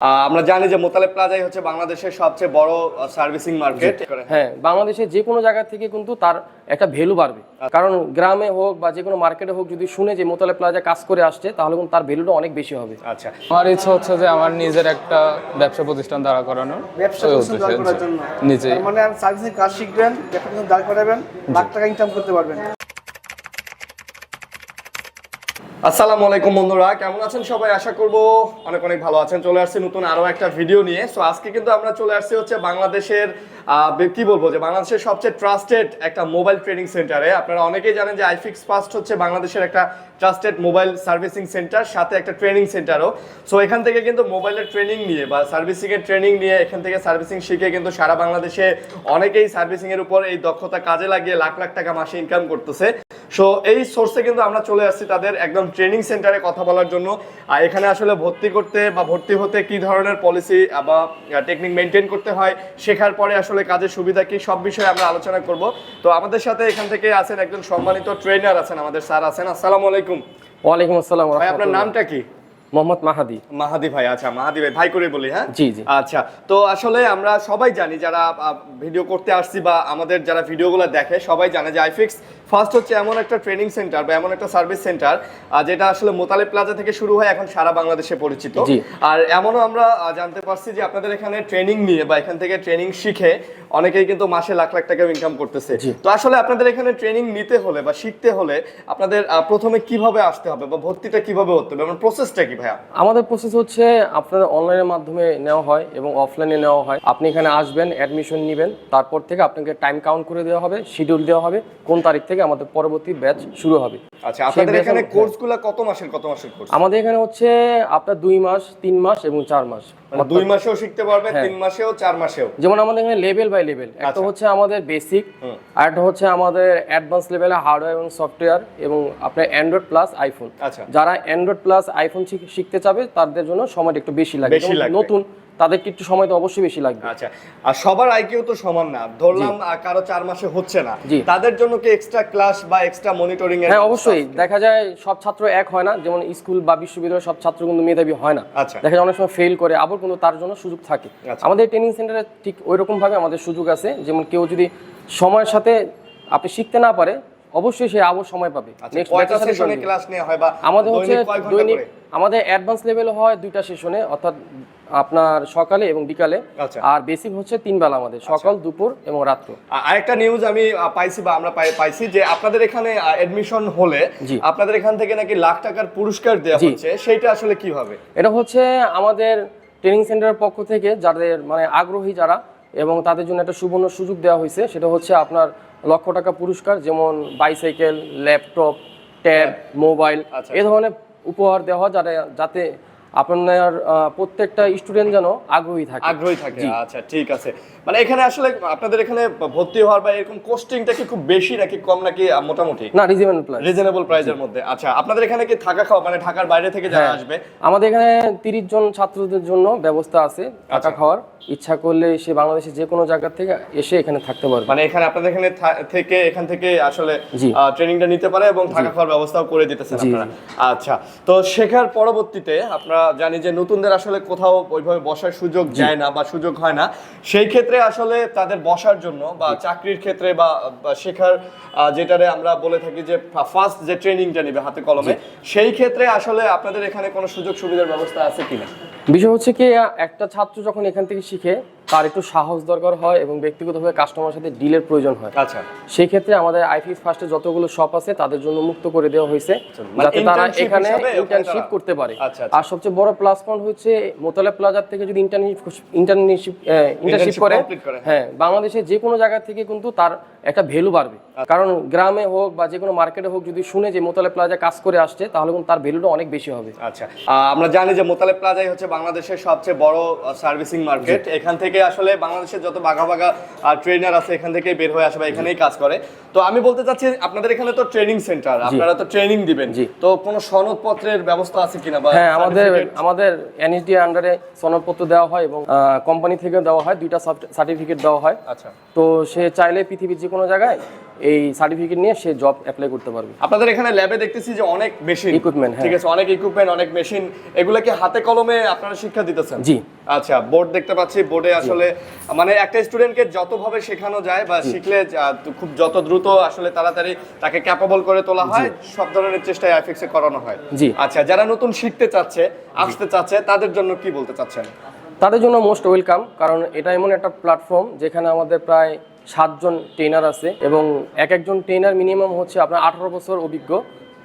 আহ, আমরা জানি যে মোতালেব প্লাজাই হচ্ছে বাংলাদেশের সবচেয়ে বড় সার্ভিসিং মার্কেট হ্যাঁ বাংলাদেশে যে কোনো জায়গা থেকে কিন্তু তার একটা ভ্যালু বাড়বে। কারণ গ্রামে হোক বা যে কোনো মার্কেটে হোক যদি শুনে যে মোতালে প্লাজা কাজ করে আসছে তাহলে কিন্তু তার ভ্যালুটা অনেক বেশি হবে। আচ্ছা। আমার ইচ্ছা হচ্ছে যে আমার নিজের একটা ব্যবসা প্রতিষ্ঠান দাঁড়া করানোর। ব্যবসা প্রতিষ্ঠান দাঁড় উদ্দেশ্যে করার জন্য। নিজে মানে সার্ভিসিং কাজ শিখবেন ব্যবসা দাঁড় করাবেন লাখ টাকা ইনকাম করতে পারবেন। আসসালামু আলাইকুম বন্ধুরা, কেমন আছেন সবাই? আশা করব অনেক অনেক ভালো আছেন। চলে আসছি নতুন আরও একটা ভিডিও নিয়ে। সো আজকে কিন্তু আমরা চলে আসছি হচ্ছে বাংলাদেশের কি বলব যে বাংলাদেশের সবচেয়ে ট্রাস্টেড একটা মোবাইল ট্রেনিং সেন্টারে আপনারা অনেকেই জানেন যে আইফিক্স ফার্স্ট হচ্ছে বাংলাদেশের একটা ট্রাস্টেড মোবাইল সার্ভিসিং সেন্টার সাথে একটা ট্রেনিং সেন্টারও সো এখান থেকে কিন্তু মোবাইলের ট্রেনিং নিয়ে বা সার্ভিসিং এর ট্রেনিং নিয়ে এখান থেকে সার্ভিসিং শিখে কিন্তু সারা বাংলাদেশে অনেকেই সার্ভিসিং এর উপর এই দক্ষতা কাজে লাগিয়ে লাখ লাখ টাকা মাসে ইনকাম করতেছে। সো এই সোর্সে কিন্তু আমরা চলে আসছি তাদের একদম ট্রেনিং সেন্টারে কথা বলার জন্য। আর এখানে আসলে ভর্তি করতে বা ভর্তি হতে কি ধরনের পলিসি বা টেকনিক মেনটেন করতে হয় শেখার পরে আসলে কাজের সুবিধা কি সব বিষয়ে আমরা আলোচনা করব। তো আমাদের সাথে এখান থেকে আছেন একজন সম্মানিত ট্রেনার আছেন আমাদের স্যার আছেন। আসসালামু আলাইকুম। ওয়ালাইকুম আসসালাম ভাই আপনার নামটা কি? মোহাম্মদ মাহাদি। মাহাদি ভাই আচ্ছা মাহাদি ভাই ভাই করে বলি হ্যাঁ? জি, জি। আচ্ছা তো আসলে আমরা সবাই জানি যারা ভিডিও করতে আসছি বা আমাদের যারা ভিডিওগুলো দেখে সবাই জানে যে আইফিক্স ফার্স্ট হচ্ছে এমন একটা ট্রেনিং সেন্টার বা এমন একটা সার্ভিস সেন্টার যেটা আসলে মোতালেব প্লাজা থেকে শুরু হয় এখন সারা বাংলাদেশে পরিচিত। আর এমনও আমরা জানতে পারছি যে আপনাদের এখানে ট্রেনিং নিয়ে বা এখান থেকে ট্রেনিং শিখে অনেকেই কিন্তু মাসে লাখ লাখ টাকা ইনকাম করতেছে। তো আসলে আপনাদের এখানে ট্রেনিং নিতে হলে বা শিখতে হলে আপনাদের প্রথমে কীভাবে আসতে হবে বা ভর্তিটা কীভাবে হতে হবে? প্রসেসটা কি? ভাইয়া। আমাদের প্রসেস হচ্ছে আপনার অনলাইনের মাধ্যমে নেওয়া হয় এবং অফলাইনে নেওয়া হয়। আপনি এখানে আসবেন অ্যাডমিশন নেবেন, তারপর থেকে আপনাকে টাইম কাউন্ট করে দেওয়া হবে শিডিউল দেওয়া হবে, কোন তারিখ থেকে আমাদের পরবর্তী ব্যাচ শুরু হবে। আচ্ছা আপনাদের এখানে কোর্সগুলো কত মাসের কত মাসের কোর্স আমাদের এখানে হচ্ছে আপনার দুই মাস তিন মাস এবং চার মাস মানে দুই মাসেও শিখতে পারবে হ্যাঁ। তিন মাসেও চার মাসেও যেমন আমাদের এখানে লেভেল বাই লেভেল একটা আচ্ছা। হচ্ছে আমাদের বেসিক আর একটা হচ্ছে আমাদের অ্যাডভান্স লেভেলে হার্ডওয়্যার এবং সফটওয়্যার এবং আপনার অ্যান্ড্রয়েড প্লাস আইফোন। যারা অ্যান্ড্রয়েড প্লাস আইফোন শিখতে চাবে তাদের জন্য সময়টা একটু বেশি লাগবে। নতুন তাদেরকে একটু সময় তো অবশ্যই বেশি লাগবে। আচ্ছা আর সবার আইকিউ তো সমান না। ধরলাম কারও চার মাসে হচ্ছে না। তাদের জন্য কি এক্সট্রা ক্লাস বা এক্সট্রা মনিটরিং এর হ্যাঁ অবশ্যই। দেখা যায় সব ছাত্র এক হয় না। যেমন স্কুল বা বিশ্ববিদ্যালয়ের সব ছাত্র কিন্তু মেধাবী হয় না। আচ্ছা। দেখা যায় অনেক সময় ফেল করে আবার কিন্তু তার জন্য সুযোগ থাকে। আচ্ছা। আমাদের ট্রেনিং সেন্টারে ঠিক ওই রকম ভাবে আমাদের সুযোগ আছে। যেমন কেউ যদি সময়ের সাথে আপনি শিখতে না পারে অবশ্যই সে আবার সময় পাবে। আচ্ছা আমাদের হচ্ছে দৈনিক? আমাদের অ্যাডভান্স লেভেল হয় দুইটা সেশনে অর্থাৎ আপনার সকালে এবং বিকালে আচ্ছা। আর বেসিক হচ্ছে তিন বেলা আমাদের সকাল দুপুর এবং রাত্র আরেকটা নিউজ আমি পাইছি বা আমরা পাই- পাইছি যে আপনাদের এখানে এডমিশন হলে। আপনাদের এখান থেকে নাকি লাখ টাকার পুরস্কার দেওয়া। হচ্ছে সেইটা আসলে কীভাবে এটা হচ্ছে আমাদের ট্রেনিং সেন্টারের পক্ষ থেকে যাদের মানে আগ্রহী যারা এবং তাদের জন্য একটা সুবর্ণ সুযোগ দেওয়া হয়েছে সেটা হচ্ছে আপনার লক্ষ টাকা পুরস্কার যেমন বাইসাইকেল ল্যাপটপ ট্যাব মোবাইল আচ্ছা, এ ধরনের উপহার দেওয়া হয় যারা যাতে আপনার প্রত্যেকটা স্টুডেন্ট যেন আগ্রহী থাকে। আগ্রহী থাকে। আচ্ছা ঠিক আছে। মানে এখানে আসলে আপনাদের এখানে ভর্তি হওয়ার বা এরকম কোস্টিংটা কি খুব বেশি নাকি কম নাকি মোটামুটি? না রিজনেবল প্লাস রিজনেবল প্রাইসের মধ্যে। আচ্ছা আপনাদের এখানে কি থাকা খাওয়া মানে ঢাকার বাইরে থেকে যারা হ্যাঁ। আসবে? আমাদের এখানে তিরিশ জন ছাত্রদের জন্য ব্যবস্থা আছে আচ্ছা। থাকা খাওয়ার। ইচ্ছা করলে সে বাংলাদেশের যে কোনো জায়গা থেকে এসে এখানে থাকতে পারবে। মানে এখানে আপনাদের এখানে থেকে এখান থেকে আসলে। ট্রেনিংটা নিতে পারে এবং থাকা খাওয়ার ব্যবস্থাও করে দিতেছেন আপনারা। আচ্ছা তো শেখার পরবর্তীতে আমরা জানি যে নতুনদের আসলে কোথাও ওইভাবে বসার সুযোগ যায় না বা সুযোগ হয় না। সেই ক্ষেত্রে আসলে তাদের বসার জন্য বা চাকরির ক্ষেত্রে বা শেখার যেটারে আমরা বলে থাকি যে ফার্স্ট যে ট্রেনিংটা নেবে হাতে কলমে সেই ক্ষেত্রে আসলে আপনাদের এখানে কোনো সুযোগ সুবিধার ব্যবস্থা আছে কিনা? বিষয় হচ্ছে কি একটা ছাত্র যখন এখান থেকে শিখে তার একটু সাহস দরকার হয় এবং ব্যক্তিগতভাবে কাস্টমারের সাথে ডিলের প্রয়োজন হয়। আচ্ছা। সেই ক্ষেত্রে আমাদের আইফি ফার্স্টে যতগুলো শপ আছে তাদের জন্য মুক্ত করে দেওয়া হয়েছে। মানে যাতে তারা এখানে ইন্টার্নশিপ করতে পারে। আচ্ছা, আচ্ছা। আর সবচেয়ে বড় প্লাস পয়েন্ট হচ্ছে মোতালে প্লাজার থেকে যদি ইন্টার্নশিপ ইন্টার্নশিপ ইন্টার্নশিপ করে হ্যাঁ। বাংলাদেশে যে কোনো জায়গা থেকে কিন্তু তার একটা ভ্যালু বাড়বে। কারণ গ্রামে হোক বা যে কোনো মার্কেটে হোক যদি শুনে যে মোতালে প্লাজা কাজ করে আসছে তাহলে কিন্তু তার ভ্যালুটা অনেক বেশি হবে। আচ্ছা। আমরা জানি যে মোতালেব প্লাজাই হচ্ছে বাংলাদেশের সবচেয়ে বড় সার্ভিসিং মার্কেট এখান থেকে আসলে বাংলাদেশের যত বাঘা বাঘা ট্রেনার আছে এখান থেকে বের হয়ে আসে বা এখানেই কাজ করে। তো আমি বলতে চাচ্ছি আপনাদের এখানে তো ট্রেনিং সেন্টার আপনারা তো ট্রেনিং দিবেন। জি। তো কোনো সনদপত্রের ব্যবস্থা আছে কিনা বা হ্যাঁ আমাদের আমাদের এনএসডি আন্ডারে সনদপত্র দেওয়া হয় এবং কোম্পানি থেকে দেওয়া হয় দুইটা সার্টিফিকেট দেওয়া হয়। আচ্ছা। তো সে চাইলে পৃথিবীর যে কোনো জায়গায় এই সার্টিফিকেট নিয়ে সে জব অ্যাপ্লাই করতে পারবে। আপনাদের এখানে ল্যাবে দেখতেছি যে অনেক মেশিন Equipment, হ্যাঁ। ঠিক আছে অনেক ইকুইপমেন্ট অনেক মেশিন এগুলোকে হাতে কলমে আপনারা শিক্ষা দিতেছেন? জি। আচ্ছা বোর্ড দেখতে পাচ্ছি বোর্ডে আসলে মানে একটা স্টুডেন্টকে যতভাবে শেখানো যায় বা শিখলে খুব যত দ্রুত আসলে তাড়াতাড়ি তাকে ক্যাপাবল করে তোলা হয় সব ধরনের চেষ্টা আইফিক্সে করানো হয়। জি। আচ্ছা যারা নতুন শিখতে চাচ্ছে আসতে চাচ্ছে তাদের জন্য কি বলতে চাচ্ছেন? তাদের জন্য মোস্ট ওয়েলকাম কারণ এটা এমন একটা প্ল্যাটফর্ম যেখানে আমাদের প্রায় সাতজন ট্রেনার আছে এবং এক একজন ট্রেনার মিনিমাম হচ্ছে আপনার আঠারো বছর অভিজ্ঞ।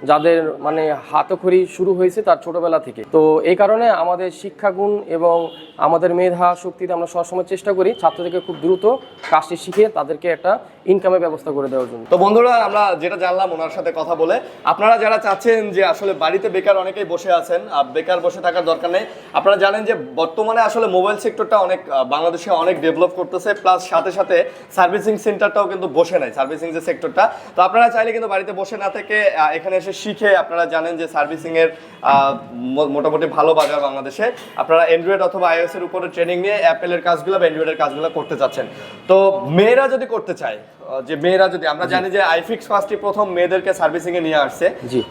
যাদের মানে হাতখড়ি শুরু হয়েছে তার ছোটবেলা থেকে। তো এই কারণে আমাদের শিক্ষাগুণ এবং আমাদের মেধা শক্তিতে আমরা সবসময় চেষ্টা করি ছাত্রদেরকে খুব দ্রুত কাজটি শিখে তাদেরকে একটা ইনকামের ব্যবস্থা করে দেওয়ার জন্য। তো বন্ধুরা, আমরা যেটা জানলাম ওনার সাথে কথা বলে, আপনারা যারা চাচ্ছেন যে আসলে বাড়িতে বেকার অনেকেই বসে আছেন, আর বেকার বসে থাকার দরকার নেই, আপনারা জানেন যে বর্তমানে আসলে মোবাইল সেক্টরটা অনেক বাংলাদেশে অনেক ডেভেলপ করতেছে প্লাস সাথে সাথে সার্ভিসিং সেন্টারটাও কিন্তু বসে নাই সার্ভিসিং যে সেক্টরটা। তো আপনারা চাইলে কিন্তু বাড়িতে বসে না থেকে এখানে এসে শিখে আপনারা জানেন যে সার্ভিসিং এর মোটামুটি ভালো বাজার বাংলাদেশে। আপনারা অ্যান্ড্রয়েড অথবা আইওএস এর উপরে ট্রেনিং নিয়ে অ্যাপেলের কাজগুলো বা অ্যান্ড্রয়েডের কাজগুলো করতে চাচ্ছেন তো মেয়েরা যদি করতে চায় যে মেয়েরা যদি আমরা জানি যে আইফিক্স ফার্স্টই প্রথম মেয়েদেরকে সার্ভিসিং এ নিয়ে আসছে।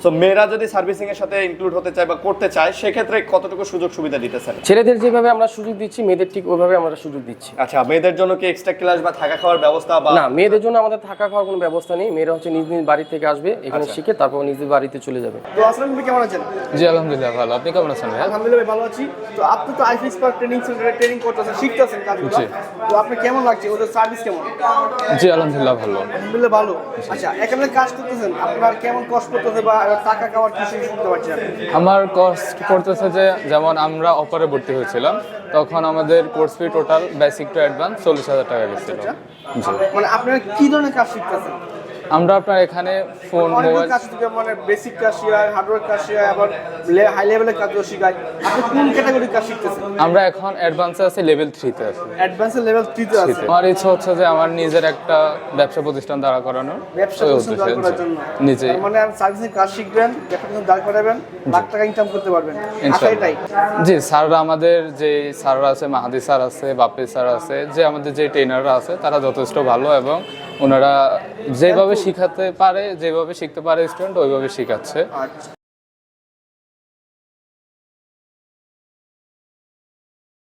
তো মেয়েরা যদি সার্ভিসিং এর সাথে ইনক্লুড হতে চায় বা করতে চায় সেক্ষেত্রে কতটুকু সুযোগ সুবিধা দিতে দিতেছেন? ছেলেদের যেভাবে আমরা সুযোগ দিচ্ছি মেয়েদের ঠিক ওইভাবে আমরা সুযোগ দিচ্ছি। আচ্ছা মেয়েদের জন্য কি এক্সট্রা ক্লাস বা থাকা খাওয়ার ব্যবস্থা বা না মেয়েদের জন্য আমাদের থাকা খাওয়ার কোনো ব্যবস্থা নেই। মেয়েরা হচ্ছে নিজ নিজ বাড়ি থেকে আসবে এখানে আচ্ছা। শিখে তারপর নিজ বাড়িতে চলে যাবে। তো আসলাম ভাই কেমন আছেন? জি আলহামদুলিল্লাহ ভালো। আপনি কেমন আছেন আলহামদুলিল্লাহ ভাই ভালো আছি। তো আপনি তো পার্ক ট্রেনিং সেন্টারে ট্রেনিং করতেছেন শিখতেছেন কাজগুলো। তো আপনার কেমন লাগছে? ওদের সার্ভিস কেমন? জি আলহামদুলিল্লাহ ভালো। আলহামদুলিল্লাহ ভালো। আচ্ছা এখানে কাজ করতেছেন আপনার কেমন কষ্ট করতেছে বা টাকা খাওয়ার কিছু শুনতে পারছেন আমার কস্ট পড়তেছে যে যেমন আমরা অপারে ভর্তি হয়েছিলাম তখন আমাদের course fee total basic to advance চল্লিশ হাজার টাকা গেছিল। মানে আপনারা কি ধরনের কাজ শিখতেছেন? আমরা আপনার এখানে ফোন মোবাইল কাজ শিখে মানে বেসিক কাজ শেখায় হার্ডওয়্যার কাজ শেখায় আবার হাই লেভেলের কাজও শেখায় আপনি কোন ক্যাটাগরির কাজ শিখতেছেন? আমরা এখন অ্যাডভান্সে আছি লেভেল থ্রিতে আছি। অ্যাডভান্সের লেভেল থ্রিতে আছে আমার ইচ্ছা হচ্ছে যে আমার নিজের একটা ব্যবসা প্রতিষ্ঠান দাঁড়া করানো ব্যবসা প্রতিষ্ঠান দাঁড় করার জন্য। নিজে মানে সার্ভিসিং কাজ শিখবেন ব্যবসা প্রতিষ্ঠান দাঁড় করাবেন লাখ টাকা ইনকাম করতে পারবেন। এটাই। জি স্যাররা আমাদের যে স্যাররা আছে মাহাদি স্যার আছে বাপি স্যার আছে যে আমাদের যে ট্রেনাররা আছে তারা যথেষ্ট ভালো এবং ওনারা যেভাবে শিখাতে পারে যেভাবে শিখতে পারে স্টুডেন্ট ওইভাবে শিখাচ্ছে। আচ্ছা।